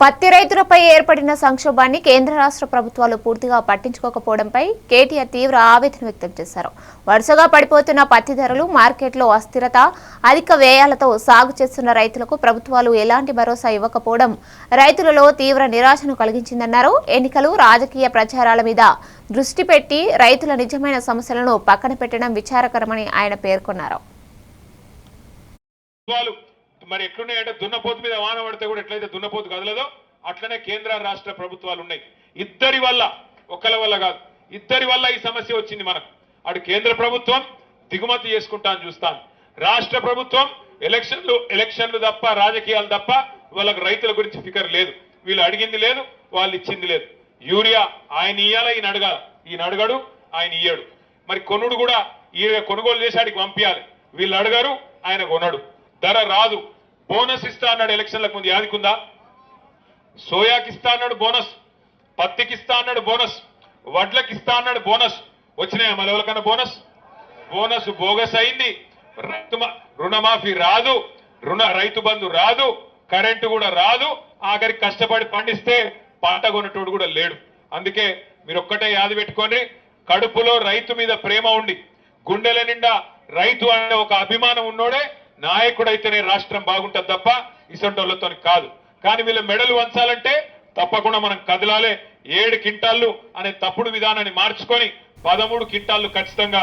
పత్తి రైతులపై ఏర్పడిన సంక్షోభాన్ని కేంద్ర రాష్ట్ర ప్రభుత్వాలు పూర్తిగా పట్టించుకోకపోవడంపై కేటీఆర్ తీవ్ర ఆవేదన వ్యక్తం చేశారు. వరుసగా పడిపోతున్న పత్తి ధరలు మార్కెట్లో అస్థిరత అధిక వ్యయాలతో సాగు చేస్తున్న రైతులకు ప్రభుత్వాలు ఎలాంటి భరోసా ఇవ్వకపోవడం రైతులలో తీవ్ర నిరాశను కలిగించిందన్నారు. ఎన్నికలు రాజకీయ ప్రచారాల మీద దృష్టి పెట్టి రైతుల నిజమైన సమస్యలను పక్కన పెట్టడం విచారకరమని ఆయన పేర్కొన్నారు. మరి ఎట్లున్నాయంటే దున్నపోతు మీద వాన పడితే కూడా ఎట్లయితే దున్నపోతు కదలదో అట్లనే కేంద్ర రాష్ట్ర ప్రభుత్వాలు ఉన్నాయి. ఇద్దరి వల్ల ఒకళ్ళ వల్ల కాదు. ఇద్దరి వల్ల ఈ సమస్య వచ్చింది మనకు. అటు కేంద్ర ప్రభుత్వం దిగుమతి చేసుకుంటాను చూస్తాను రాష్ట్ర ప్రభుత్వం ఎలక్షన్లు ఎలక్షన్లు తప్ప రాజకీయాలు తప్ప వాళ్ళకు రైతుల గురించి ఫికర్ లేదు. వీళ్ళు అడిగింది లేదు వాళ్ళు ఇచ్చింది లేదు. యూరియా ఆయన ఇయ్యాల ఈయన అడగాల. ఈయన అడగడు ఆయన ఇయ్యడు. మరి కొనుడు కూడా ఈయన కొనుగోలు చేసి ఆడికి పంపించాలి వీళ్ళు అడగరు ఆయన కొనడు. ధర రాదు. బోనస్ ఇస్తా అన్నాడు ఎలక్షన్లకు ముందు. యాదికుందా సోయాకి ఇస్తా అన్నాడు బోనస్. పత్తికి ఇస్తా అన్నాడు బోనస్. వడ్లకి ఇస్తా అన్నాడు బోనస్. వచ్చినాయా మలవలకన్నా బోనస్? బోనస్ బోగస్ అయింది. రుణమాఫీ రాదు. రుణ రైతు బంధు రాదు. కరెంటు కూడా రాదు. ఆఖరి కష్టపడి పండిస్తే పంట కొనేటోడు కూడా లేడు. అందుకే మీరు ఒక్కటే యాది పెట్టుకోండి కడుపులో రైతు మీద ప్రేమ ఉండి గుండెల నిండా రైతు అనే ఒక అభిమానం ఉన్నోడే నాయకుడైతేనే రాష్ట్రం బాగుంటుంది తప్ప ఇసంటోళ్ళతో కాదు. కానీ వీళ్ళ మెడలు వంచాలంటే తప్పకుండా మనం కదలాలే. ఏడు కింటాళ్ళు అనే తప్పుడు విధానాన్ని మార్చుకొని పదమూడు కింటాళ్ళు ఖచ్చితంగా